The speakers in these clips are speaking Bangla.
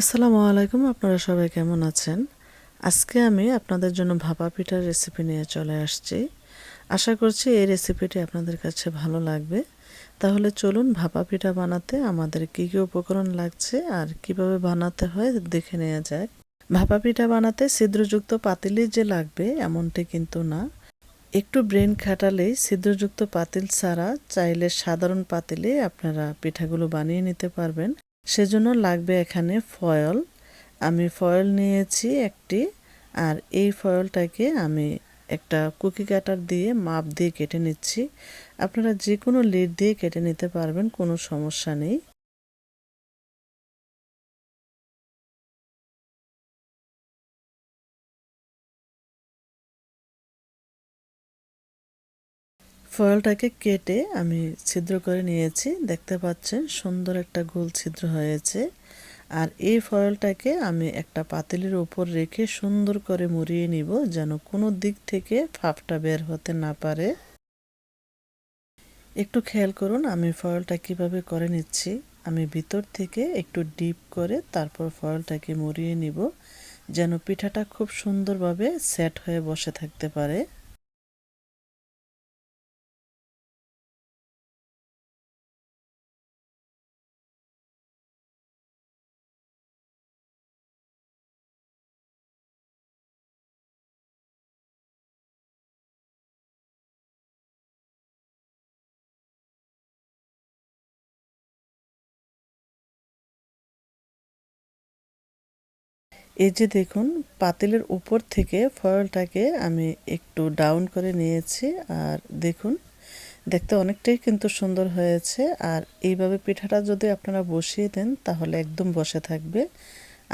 আসসালামু আলাইকুম, আপনারা সবাই কেমন আছেন? আজকে আমি আপনাদের জন্য ভাপা পিঠার রেসিপি নিয়ে চলে আসছি। আশা করছি এই রেসিপিটি আপনাদের কাছে ভালো লাগবে। তাহলে চলুন ভাপা পিঠা বানাতে আমাদের কী কী উপকরণ লাগছে আর কীভাবে বানাতে হয় দেখে নেওয়া যাক। ভাপা পিঠা বানাতে ছিদ্রযুক্ত পাতিলই যে লাগবে এমনটি কিন্তু না। একটু ব্রেন খাটালেই ছিদ্রযুক্ত পাতিল ছাড়া চাইলে সাধারণ পাতিলে আপনারা পিঠাগুলো বানিয়ে নিতে পারবেন। সেজন্য লাগবে এখানে ফয়েল। আমি ফয়েল নিয়েছি একটি, আর এই ফয়েলটাকে আমি একটা কুকি কাটার দিয়ে মাপ দিয়ে কেটে নিচ্ছি। আপনারা যে কোনো লিড দিয়ে কেটে নিতে পারবেন, কোনো সমস্যা নেই। ফয়েলটাকে কেটে আমি ছিদ্র করে নিয়েছি। দেখতে পাচ্ছেন, সুন্দর একটা গোল ছিদ্র হয়েছে। আর এই ফয়েলটাকে আমি একটা পাতিলের উপর রেখে সুন্দর করে মুড়িয়ে নিব যেন কোনো দিক থেকে ফাপটা বের হতে না পারে। একটু খেয়াল করুন, আমি ফয়েলটা কীভাবে করে নিচ্ছি। আমি ভিতর থেকে একটু ডিপ করে তারপর ফয়েলটাকে মুড়িয়ে নিব যেন পিঠাটা খুব সুন্দরভাবে সেট হয়ে বসে থাকতে পারে। এই যে দেখুন, পাতিলের উপর থেকে ফয়েলটাকে আমি একটু ডাউন করে নিয়েছি। আর দেখুন, দেখতে অনেকটাই কিন্তু সুন্দর হয়েছে। আর এইভাবে পিঠাটা যদি আপনারা বসিয়ে দেন, তাহলে একদম বসে থাকবে।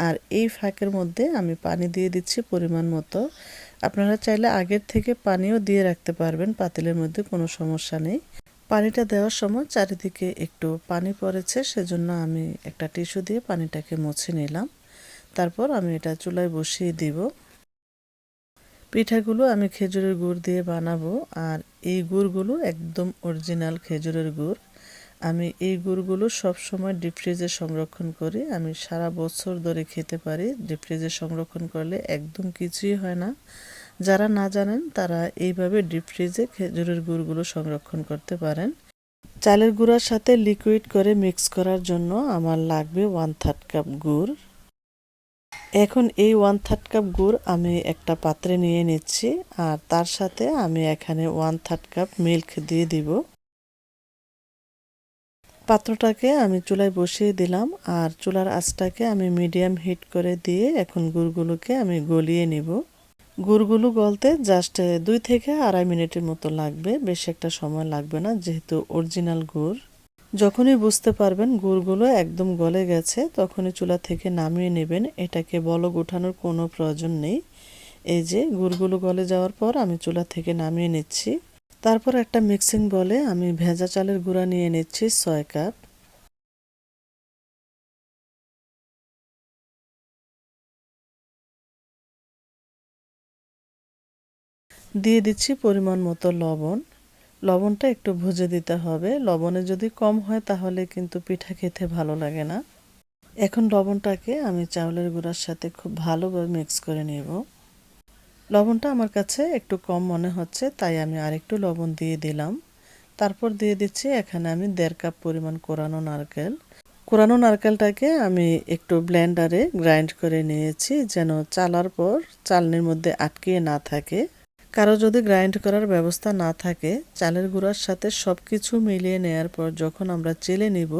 আর এই ফাঁকের মধ্যে আমি পানি দিয়ে দিচ্ছি পরিমাণ মতো। আপনারা চাইলে আগের থেকে পানিও দিয়ে রাখতে পারবেন, পাতিলের মধ্যে কোনো সমস্যা নেই। পানিটা দেওয়ার সময় চারিদিকে একটু পানি পড়েছে, সেজন্য আমি একটা টিস্যু দিয়ে পানিটাকে মুছে নিলাম। তারপর আমি এটা চুলায় বসিয়ে দিব। পিঠাগুলো আমি খেজুরের গুড় দিয়ে বানাবো আর এই গুড়গুলো একদম অরিজিনাল খেজুরের গুড়। আমি এই গুড়গুলো সব সময় ডিপ ফ্রিজে সংরক্ষণ করি। আমি সারা বছর ধরে খেতে পারি, ডিপ ফ্রিজে সংরক্ষণ করলে একদম কিছুই হয় না। যারা না জানেন, তারা এইভাবে ডিপ ফ্রিজে খেজুরের গুড়গুলো সংরক্ষণ করতে পারেন। চালের গুঁড়ার সাথে লিকুইড করে মিক্স করার জন্য আমার লাগবে ওয়ান থার্ড কাপ গুড়। এখন এই ওয়ান থার্ড কাপ গুড় আমি একটা পাত্রে নিয়ে নিচ্ছি, আর তার সাথে আমি এখানে ওয়ান থার্ড কাপ মিল্ক দিয়ে দিব। পাত্রটাকে আমি চুলায় বসিয়ে দিলাম, আর চুলার আঁচটাকে আমি মিডিয়াম হিট করে দিয়ে এখন গুড়গুলোকে আমি গলিয়ে নিব। গুড়গুলো গলতে জাস্ট দুই থেকে আড়াই মিনিটের মতো লাগবে, বেশি একটা সময় লাগবে না, যেহেতু অরিজিনাল গুড়। যখনই বুঝতে পারবেন গুড়গুলো একদম গলে গেছে, তখনই চুলা থেকে নামিয়ে নেবেন। এটাকে বলক উঠানোর কোনো প্রয়োজন নেই। এই যে গুড়গুলো গলে যাওয়ার পর আমি চুলা থেকে নামিয়ে নিচ্ছি। তারপর একটা মিক্সিং বলে আমি ভেজা চালের গুঁড়া নিয়ে নিচ্ছি ছয় কাপ। দিয়ে দিচ্ছি পরিমাণ মতো লবণ। লবণটা একটু ভুজে দিতে হবে। লবণে যদি কম হয় তাহলে কিন্তু পিঠা খেতে ভালো লাগে না। এখন লবণটাকে আমি চাউলের গুঁড়ার সাথে খুব ভালোভাবে মিক্স করে নেব। লবণটা আমার কাছে একটু কম মনে হচ্ছে, তাই আমি আরেকটু লবণ দিয়ে দিলাম। তারপর দিয়ে দিচ্ছি এখানে আমি দেড় কাপ পরিমাণ কোরানো নারকেল। কোরানো নারকেলটাকে আমি একটু ব্লেন্ডারে গ্রাইন্ড করে নিয়েছি যেন চালার পর চালনির মধ্যে আটকিয়ে না থাকে। কারও যদি গ্রাইন্ড করার ব্যবস্থা না থাকে, চালের গুঁড়ার সাথে সব কিছু মিলিয়ে নেয়ার পর যখন আমরা চেলে নিব,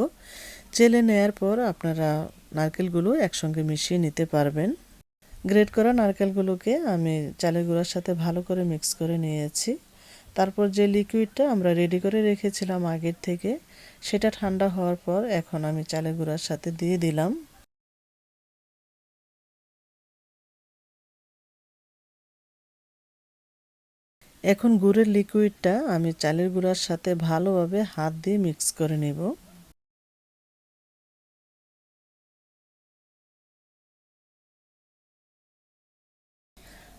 চেলে নেয়ার পর আপনারা নারকেলগুলো একসঙ্গে মিশিয়ে নিতে পারবেন। গ্রেট করা নারকেলগুলোকে আমি চালের গুঁড়ার সাথে ভালো করে মিক্স করে নিয়েছি। তারপর যে লিকুইডটা আমরা রেডি করে রেখেছিলাম আগের থেকে, সেটা ঠান্ডা হওয়ার পর এখন আমি চালের গুঁড়ার সাথে দিয়ে দিলাম। এখন গুড়ের লিকুইডটা আমি চালের গুঁড়ার সাথে ভালোভাবে হাত দিয়ে মিক্স করে নেব।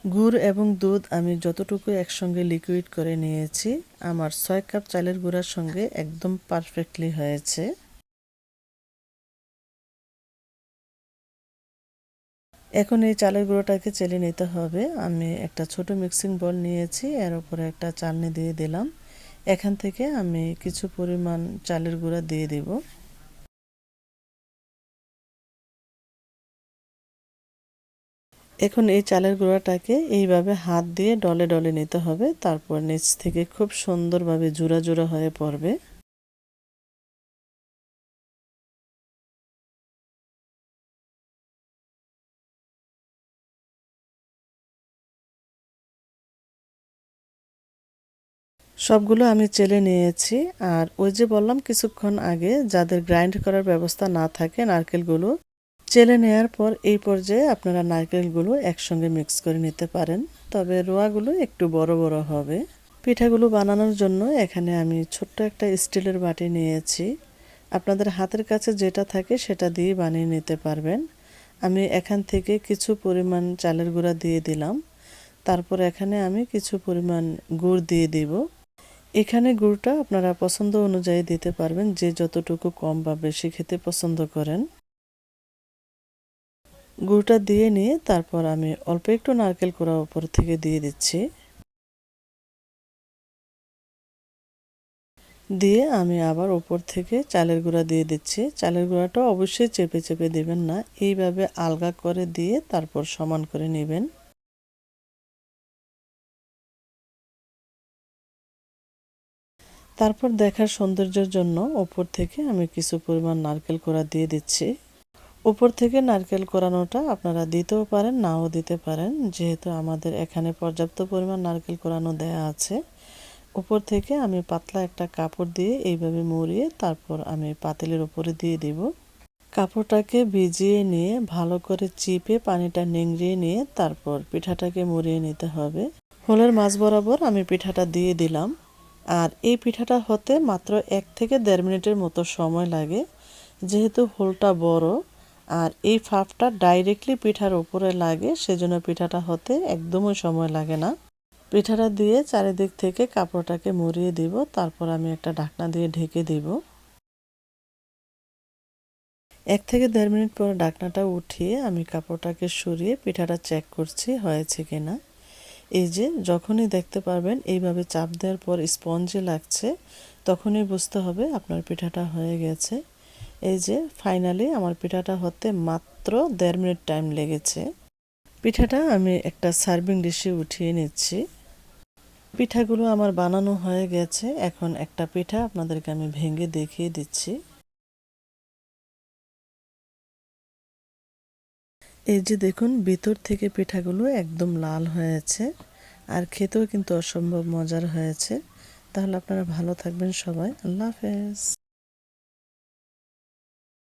গুড় এবং দুধ আমি যতটুকু একসঙ্গে লিকুইড করে নিয়েছি, আমার ছয় কাপ চালের গুঁড়ার সঙ্গে একদম পারফেক্টলি হয়েছে। এখন এই চালের গুঁড়োটাকে চেলে নিতে হবে। আমি একটা ছোট মিক্সিং বল নিয়েছি, এর উপরে একটা চালনি দিয়ে দিলাম। এখান থেকে আমি কিছু পরিমাণ চালের গুঁড়া দিয়ে দিব। এখন এই চালের গুঁড়াটাকে এইভাবে হাত দিয়ে ডলে ডলে নিতে হবে, তারপর নিচ থেকে খুব সুন্দরভাবে জোড়া জোড়া হয়ে পড়বে। সবগুলো আমি চেলে নিয়েছি। আর ওই যে বললাম, কিছুক্ষণ আগে যাদের গ্রাইন্ড করার ব্যবস্থা না থাকে নারকেলগুলো, চেলে নেওয়ার পর এই পর্যায়ে আপনারা নারকেলগুলো একসঙ্গে মিক্স করে নিতে পারেন। তবে রোয়াগুলো একটু বড় বড় হবে। পিঠাগুলো বানানোর জন্য এখানে আমি ছোট্ট একটা স্টিলের বাটি নিয়েছি। আপনাদের হাতের কাছে যেটা থাকে সেটা দিয়ে বানিয়ে নিতে পারবেন। আমি এখান থেকে কিছু পরিমাণ চালের গুঁড়া দিয়ে দিলাম। তারপর এখানে আমি কিছু পরিমাণ গুড় দিয়ে দিব। এখানে গুড়টা আপনারা পছন্দ অনুযায়ী দিতে পারবেন, যে যতটুকু কম বা বেশি খেতে পছন্দ করেন। গুড়টা দিয়ে নিয়ে তারপর আমি অল্প একটু নারকেল কোড়া উপর থেকে দিয়ে দিচ্ছি। দিয়ে আমি আবার উপর থেকে চালের গুঁড়া দিয়ে দিচ্ছি। চালের গুঁড়াটা অবশ্যই চেপে চেপে দেবেন না, এইভাবে আলগা করে দিয়ে তারপর সমান করে নেবেন। তারপর দেখার সৌন্দর্যের জন্য ওপর থেকে আমি কিছু পরিমাণ নারকেল কোড়া দিয়ে দিচ্ছি। উপর থেকে নারকেল কোরানোটা আপনারা দিতেও পারেন, নাও দিতে পারেন। যেহেতু আমাদের এখানে পর্যাপ্ত পরিমাণ নারকেল কোরানো দেয়া আছে উপর থেকে আমি পাতলা একটা কাপড় দিয়ে এইভাবে মুড়িয়ে তারপর আমি পাতিলের উপরে দিয়ে দিব। কাপড়টাকে ভিজিয়ে নিয়ে ভালো করে চিপে পানিটা নিংড়িয়ে নিয়ে তারপর পিঠাটাকে মুড়িয়ে নিতে হবে। হোলের মাছ বরাবর আমি পিঠাটা দিয়ে দিলাম। আর এই পিঠাটা হতে মাত্র এক থেকে দেড় মিনিটের মতো সময় লাগে। যেহেতু হোলটা বড়, আর এই ফাফটা ডাইরেক্টলি পিঠার উপরে লাগে, সেজন্য পিঠাটা হতে একদমই সময় লাগে না। পিঠাটা দিয়ে চারিদিক থেকে কাপড়টাকে মুড়িয়ে দিব, তারপর আমি একটা ঢাকনা দিয়ে ঢেকে দিব। এক থেকে দেড় মিনিট পর ঢাকনাটা উঠিয়ে আমি কাপড়টাকে সরিয়ে পিঠাটা চেক করছি হয়েছে কিনা। এই যে যখনই দেখতে পারবেন এইভাবে চাপ দেওয়ার পর স্পঞ্জে লাগছে, তখনই বুঝতে হবে আপনার পিঠাটা হয়ে গেছে। এই যে ফাইনালি আমার পিঠাটা হতে মাত্র দেড় মিনিট টাইম লেগেছে। পিঠাটা আমি একটা সার্ভিং ডিশে উঠিয়ে নিচ্ছি। পিঠাগুলো আমার বানানো হয়ে গেছে, এখন একটা পিঠা আপনাদেরকে আমি ভেঙে দেখিয়ে দিচ্ছি। এই যে দেখুন, ভিতর থেকে পিঠাগুলো একদম লাল হয়েছে, আর খেতেও কিন্তু অসম্ভব মজার হয়েছে। তাহলে আপনারা ভালো থাকবেন সবাই। আল্লাহ হাফেজ।